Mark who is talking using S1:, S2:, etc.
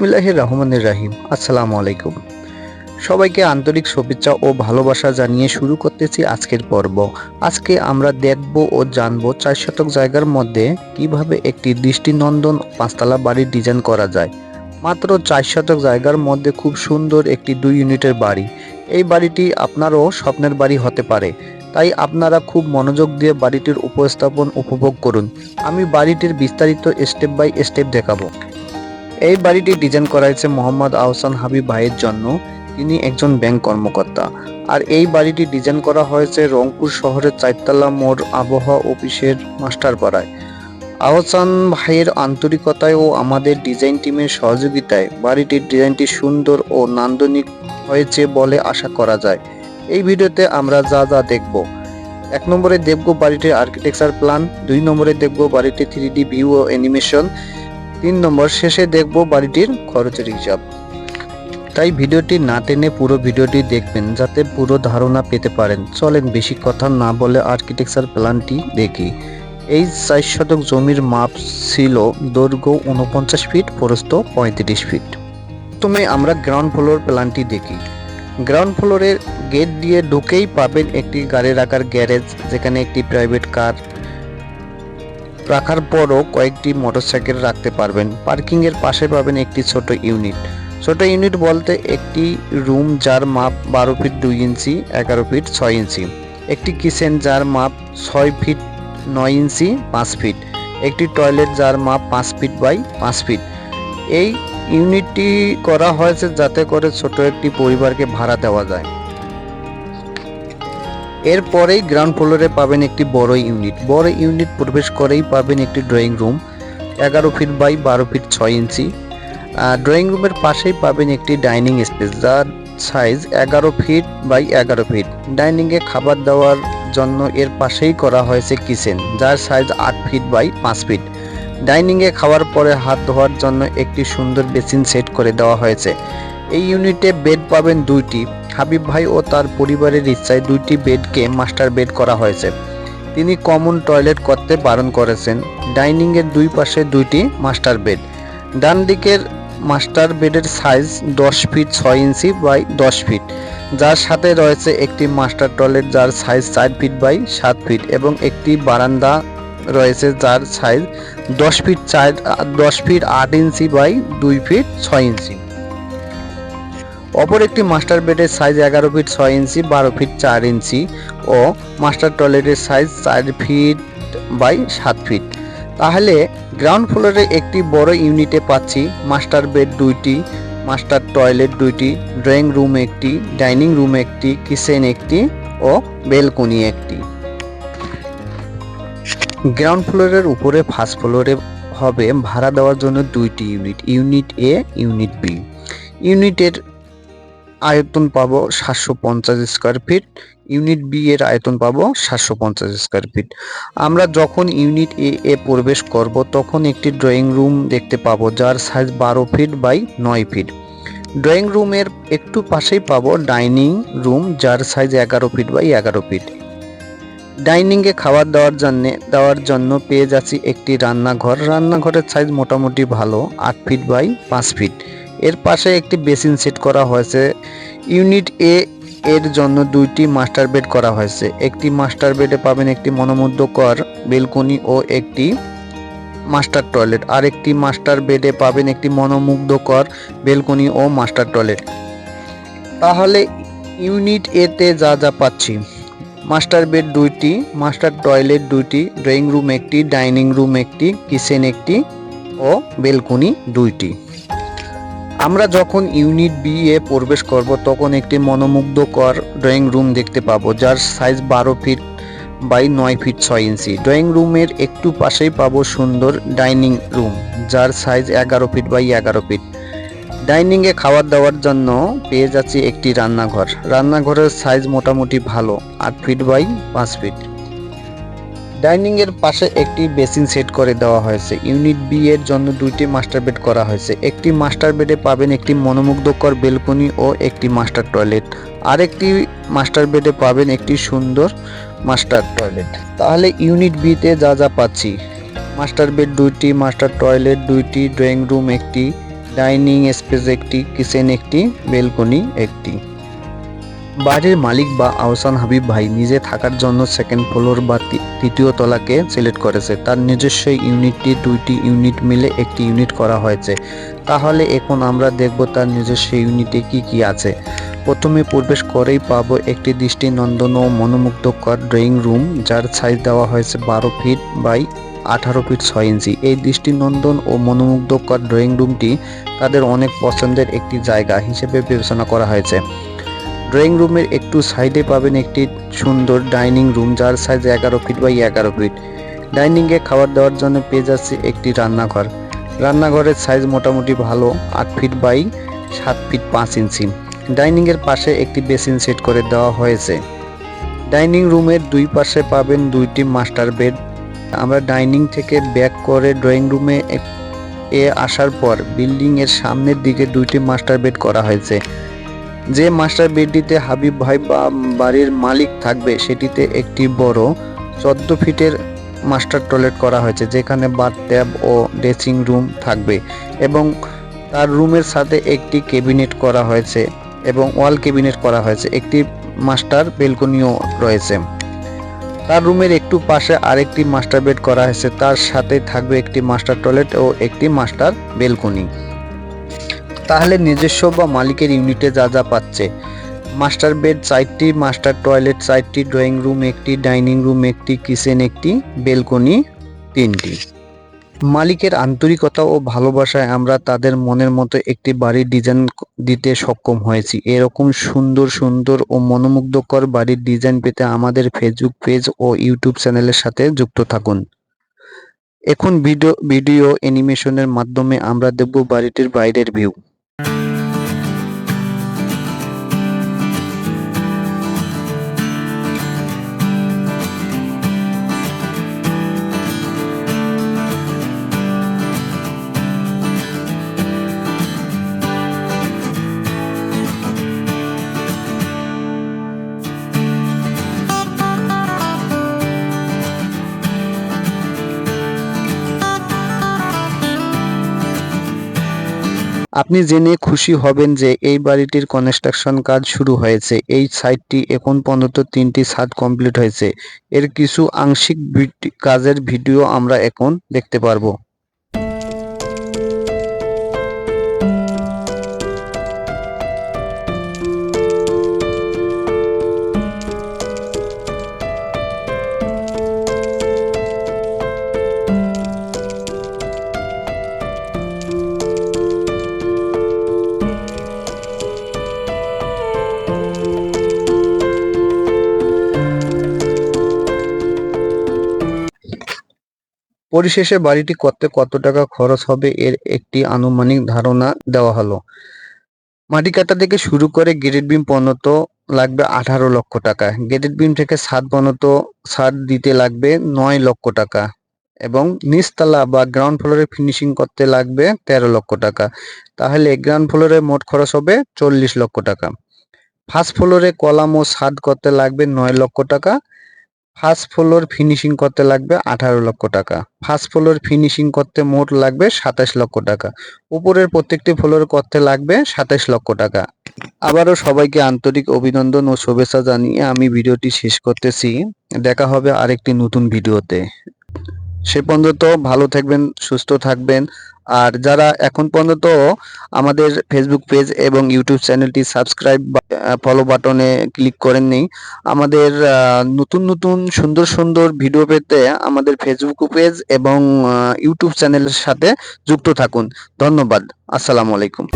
S1: বিসমিল্লাহির রহমানির রাহিম। আসসালামু আলাইকুম। সবাইকে আন্তরিক শুভেচ্ছা ও ভালোবাসা জানিয়ে শুরু করতেছি আজকের পর্ব। আজকে আমরা দেখব ও জানব চার শতক জায়গার মধ্যে কীভাবে একটি দৃষ্টিনন্দন পাঁচতলা বাড়ির ডিজাইন করা যায়। মাত্র চার শতক জায়গার মধ্যে খুব সুন্দর একটি দুই ইউনিটের বাড়ি। এই বাড়িটি আপনারও স্বপ্নের বাড়ি হতে পারে। তাই আপনারা খুব মনোযোগ দিয়ে বাড়িটির উপস্থাপন উপভোগ করুন। আমি বাড়িটির বিস্তারিত স্টেপ বাই স্টেপ দেখাবো। এই বাড়িটি ডিজাইন করা হয়েছে মোহাম্মদ আহসান হাবিব ভাইয়ের জন্য। তিনি একজন ব্যাংক কর্মকর্তা। আর এই বাড়িটি ডিজাইন করা হয়েছে রংপুর শহরের চারতলা মোড় আবহাওয়া অফিসের মাস্টারপাড়ায়। আহসান ভাইয়ের আন্তরিকতায় ও আমাদের ডিজাইন টিমের সহযোগিতায় বাড়িটির ডিজাইনটি সুন্দর ও নান্দনিক হয়েছে বলে আশা করা যায়। এই ভিডিওতে আমরা যা যা দেখব। এক নম্বরে দেখব বাড়িটির আর্কিটেকচার প্ল্যান, দুই নম্বরে দেখব বাড়িটির থ্রি ডি ভিউ ও অ্যানিমেশন তিন নম্বর, শেষে দেখব বাড়িটির খরচের হিসাব। তাই ভিডিওটি না টেনে পুরো ভিডিওটি দেখবেন, যাতে পুরো ধারণা পেতে পারেন। চলেন বেশি কথা না বলে আর্কিটেকচার প্ল্যানটি দেখি। এই চার শতক জমির মাপ ছিল দৈর্ঘ্য উনপঞ্চাশ ফিট, প্রস্থ পঁয়ত্রিশ ফিট। প্রথমে আমরা গ্রাউন্ড ফ্লোর প্ল্যানটি দেখি। গ্রাউন্ড ফ্লোরের গেট দিয়ে ঢুকেই পাবেন একটি গাড়ি রাখার গ্যারেজ, যেখানে একটি প্রাইভেট কার রাখার পরও কয়েকটি মোটরসাইকেল রাখতে পারবেন। পার্কিংয়ের পাশে পাবেন একটি ছোট ইউনিট। ছোট ইউনিট বলতে একটি রুম যার মাপ বারো ফিট দুই ইঞ্চি, এগারো ফিট ছয় ইঞ্চি। একটি কিচেন যার মাপ ছয় ফিট নয় ইঞ্চি, পাঁচ ফিট। একটি টয়লেট যার মাপ পাঁচ ফিট বাই পাঁচ ফিট। এই ইউনিটটি করা হয়েছে যাতে করে ছোট একটি পরিবারকে ভাড়া দেওয়া যায়। এরপরেই গ্রাউন্ড ফ্লোরে পাবেন একটি বড় ইউনিট বড় ইউনিট প্রবেশ করেই পাবেন একটি ড্রয়িং রুম এগারো ফিট বাই বারো ফিট ছয় ইঞ্চি। ড্রয়িং রুমের পাশেই পাবেন একটি ডাইনিং স্পেস যার সাইজ এগারো ফিট বাই এগারো ফিট ডাইনিংয়ে খাবার দেওয়ার জন্য এর পাশেই করা হয়েছে কিচেন যার সাইজ আট ফিট বাই পাঁচ ফিট ডাইনিংয়ে খাওয়ার পরে হাত ধোয়ার জন্য একটি সুন্দর বেসিন সেট করে দেওয়া হয়েছে। এই ইউনিটে বেড পাবেন দুইটি। হাবিব ভাই ও তার পরিবারের ইচ্ছায় দুইটি বেডকে মাস্টার বেড করা হয়েছে। তিনি কমন টয়লেট করতে বারণ করেছেন। ডাইনিংয়ের দুই পাশে দুইটি মাস্টার বেড। ডান দিকের মাস্টার বেডের সাইজ দশ ফিট ছয় ইঞ্চি বাই দশ ফিট। যার সাথে রয়েছে একটি মাস্টার টয়লেট যার সাইজ চার ফিট বাই সাত ফিট এবং একটি বারান্দা রয়েছে যার সাইজ দশ ফিট চার, দশ ফিট আট ইঞ্চি বাই দুই ফিট ছয় ইঞ্চি। অপর একটি মাস্টার বেডের সাইজ এগারো ফিট ছয় ইঞ্চি, বারো ফিট চার ইঞ্চি ও মাস্টার টয়লেটের সাইজ চার ফিট বাই সাত ফিট। তাহলে গ্রাউন্ড ফ্লোরে একটি বড় ইউনিটে পাচ্ছি মাস্টার বেড দুইটি, মাস্টার টয়লেট দুইটি, ড্রয়িং রুম একটি, ডাইনিং রুম একটি, কিচেন একটি ও বেলকনি একটি। গ্রাউন্ড ফ্লোরের উপরে ফার্স্ট ফ্লোরে হবে ভাড়া দেওয়ার জন্য দুইটি unit unit A, unit B. ইউনিটের আয়তন পাবো সাতশো পঞ্চাশ স্কোয়ার ফিট ইউনিট বি এর আয়তন পাবো সাতশো পঞ্চাশ স্কোয়ার ফিট আমরা যখন ইউনিট এ এ প্রবেশ করব, তখন একটি ড্রয়িং রুম দেখতে পাবো, যার সাইজ বারো ফিট বাই নয় ফিট ড্রয়িং রুমের একটু পাশেই পাবো ডাইনিং রুম যার সাইজ এগারো ফিট বাই এগারো ফিট ডাইনিংয়ে খাবার দেওয়ার জন্য দেওয়ার জন্য পেয়ে যাচ্ছি একটি রান্নাঘর। রান্নাঘরের সাইজ মোটামুটি ভালো, আট ফিট বাই পাঁচ ফিট এর পাশে একটি বেসিন সেট করা হয়েছে। ইউনিট এ এর জন্য দুইটি মাস্টার বেড করা হয়েছে। একটি মাস্টার বেডে পাবেন একটি মনোমুগ্ধকর বেলকনি ও একটি মাস্টার টয়লেট। আর একটি মাস্টার বেডে পাবেন একটি মনোমুগ্ধকর বেলকনি ও মাস্টার টয়লেট। তাহলে ইউনিট এতে যা যা পাচ্ছি। মাস্টার বেড দুইটি, মাস্টার টয়লেট দুইটি, ড্রয়িং রুম একটি, ডাইনিং রুম একটি, কিচেন একটি ও বেলকনি দুইটি। আমরা যখন ইউনিট বি এ প্রবেশ করব, তখন একটি মনোমুগ্ধকর ড্রয়িং রুম দেখতে পাবো, যার সাইজ বারো ফিট বাই নয় ফিট ছয় ইঞ্চি। ড্রয়িং রুমের একটু পাশেই পাবো সুন্দর ডাইনিং রুম যার সাইজ এগারো ফিট বাই এগারো ফিট ডাইনিংয়ে খাবার দাওয়ার জন্য পেয়ে যাচ্ছি একটি রান্নাঘর। রান্নাঘরের সাইজ মোটামুটি ভালো, আট ফিট বাই পাঁচ ফিট ডাইনিং এর পাশে একটি বেসিন সেট করে দেওয়া হয়েছে। ইউনিট বি এর জন্য দুইটি মাস্টার বেড করা হয়েছে। একটি মাস্টার বেডে পাবেন একটি মনোমুগ্ধকর বেলকনি ও একটি মাস্টার টয়লেট। আরেকটি মাস্টার বেডে পাবেন একটি সুন্দর মাস্টার টয়লেট। তাহলে ইউনিট বিতে যা যা পাচ্ছি। মাস্টার বেড দুইটি, মাস্টার টয়লেট দুইটি, ড্রয়িং রুম একটি, ডাইনিং স্পেস একটি, কিচেন একটি, বেলকনি একটি। বাড়ির মালিক বা আহসান হাবিব ভাই নিজে থাকার জন্য সেকেন্ড ফ্লোর বা তৃতীয় তলাকে সিলেক্ট করেছে। তার নিজস্ব ইউনিটটি দুইটি ইউনিট মিলে একটি ইউনিট করা হয়েছে। তাহলে এখন আমরা দেখব তার নিজস্ব ইউনিটে কি কি আছে। প্রথমে প্রবেশ করেই পাবো একটি দৃষ্টিনন্দন ও মনোমুগ্ধকর ড্রয়িং রুম, যার সাইজ দেওয়া হয়েছে বারো ফিট বাই আঠারো ফিট ছয় ইঞ্চি। এই দৃষ্টিনন্দন ও মনোমুগ্ধকর ড্রয়িং রুমটি তাদের অনেক পছন্দের একটি জায়গা হিসেবে বিবেচনা করা হয়েছে। ড্রয়িং রুমের একটু সাইডে পাবেন একটি সুন্দর ডাইনিং রুম, যার সাইজ এগারো ফিট বাই এগারো ফিট। ডাইনিংয়ে খাবার দেওয়ার জন্য পেয়ে যাচ্ছে একটি রান্নাঘর। রান্নাঘরের সাইজ মোটামুটি ভালো, আট ফিট বাই সাত ফিট পাঁচ ইঞ্চি। ডাইনিংয়ের পাশে একটি বেসিন সেট করে দেওয়া হয়েছে। ডাইনিং রুমের দুই পাশে পাবেন দুইটি মাস্টার বেড। আমরা ডাইনিং থেকে ব্যাক করে ড্রয়িং রুমে এ আসার পর বিল্ডিং এর সামনের দিকে দুইটি মাস্টার বেড করা হয়েছে। যে মাস্টার বেডটিতে হাবিব ভাই বা বাড়ির মালিক থাকবে, সেটিতে একটি বড় চোদ্দ ফিটের মাস্টার টয়লেট করা হয়েছে, যেখানে বাথ ট্যাব ও ড্রেসিং রুম থাকবে এবং তার রুমের সাথে একটি ক্যাবিনেট করা হয়েছে এবং ওয়াল ক্যাবিনেট করা হয়েছে, একটি মাস্টার বেলকনিও রয়েছে। তার রুমের একটু পাশে আরেকটি মাস্টার বেড করা হয়েছে, তার সাথে থাকবে একটি মাস্টার টয়লেট ও একটি মাস্টার বেলকনি। তাহলে নিজস্ব বা মালিকের ইউনিটে যা যা পাচ্ছে। মাস্টার বেড চারটি, মাস্টার টয়লেট চারটি, ড্রয়িং রুম একটি, ডাইনিং রুম একটি, কিচেন একটি, বেলকনি তিনটি। মালিকের আন্তরিকতা ও ভালোবাসায় আমরা তাদের মনের মতো একটি বাড়ির ডিজাইন দিতে সক্ষম হয়েছি। এরকম সুন্দর সুন্দর ও মনোমুগ্ধকর বাড়ির ডিজাইন পেতে আমাদের ফেসবুক পেজ ও ইউটিউব চ্যানেলের সাথে যুক্ত থাকুন। এখন ভিডিও ভিডিও অ্যানিমেশনের মাধ্যমে আমরা দেখব বাড়িটির বাইরের ভিউ। আপনি জেনে খুশি হবেন যে এই বাড়িটির কনস্ট্রাকশন কাজ শুরু হয়েছে। এই সাইটটি এখন পর্যন্ত তিনটি ছাদ কমপ্লিট হয়েছে। এর কিছু আংশিক কাজের ভিডিও আমরা এখন দেখতে পারব। পরিশেষে বাড়িটি করতে কত টাকা খরচ হবে এর একটি আনুমানিক ধারণা দেওয়া হলো। মাটি কাটা থেকে শুরু করে গ্রেড বিম পর্যন্ত লাগবে আঠারো লক্ষ টাকা। গ্রেড বিম থেকে ছাদ পর্যন্ত ছাদ দিতে লাগবে নয় লক্ষ টাকা এবং নিচতলা বা গ্রাউন্ড ফ্লোরে ফিনিশিং করতে লাগবে তেরো লক্ষ টাকা। তাহলে গ্রাউন্ড ফ্লোরে মোট খরচ হবে চল্লিশ লক্ষ টাকা। ফার্স্ট ফ্লোরে কলাম ও ছাদ করতে লাগবে নয় লক্ষ টাকা। ফার্স্ট ফ্লোর ফিনিশিং করতে লাগবে আঠারো লক্ষ টাকা। ফার্স্ট ফ্লোর ফিনিশিং করতে মোট লাগবে সাতাশ লক্ষ টাকা। উপরের প্রত্যেকটি ফ্লোর করতে লাগবে সাতাশ লক্ষ টাকা। আবারও সবাইকে আন্তরিক অভিনন্দন ও শুভেচ্ছা জানিয়ে আমি ভিডিওটি শেষ করতেছি। দেখা হবে আরেকটি নতুন ভিডিওতে। সে পর্যন্ত ভালো থাকবেন, সুস্থ থাকবেন। আর যারা এখন পর্যন্ত আমাদের ফেসবুক পেজ এবং ইউটিউব চ্যানেলটি সাবস্ক্রাইব ফলো বাটনে ক্লিক করেননি, আমাদের নতুন নতুন, সুন্দর সুন্দর ভিডিও পেতে আমাদের ফেসবুক পেজ এবং ইউটিউব চ্যানেলের সাথে যুক্ত থাকুন। ধন্যবাদ। আসসালামু আলাইকুম।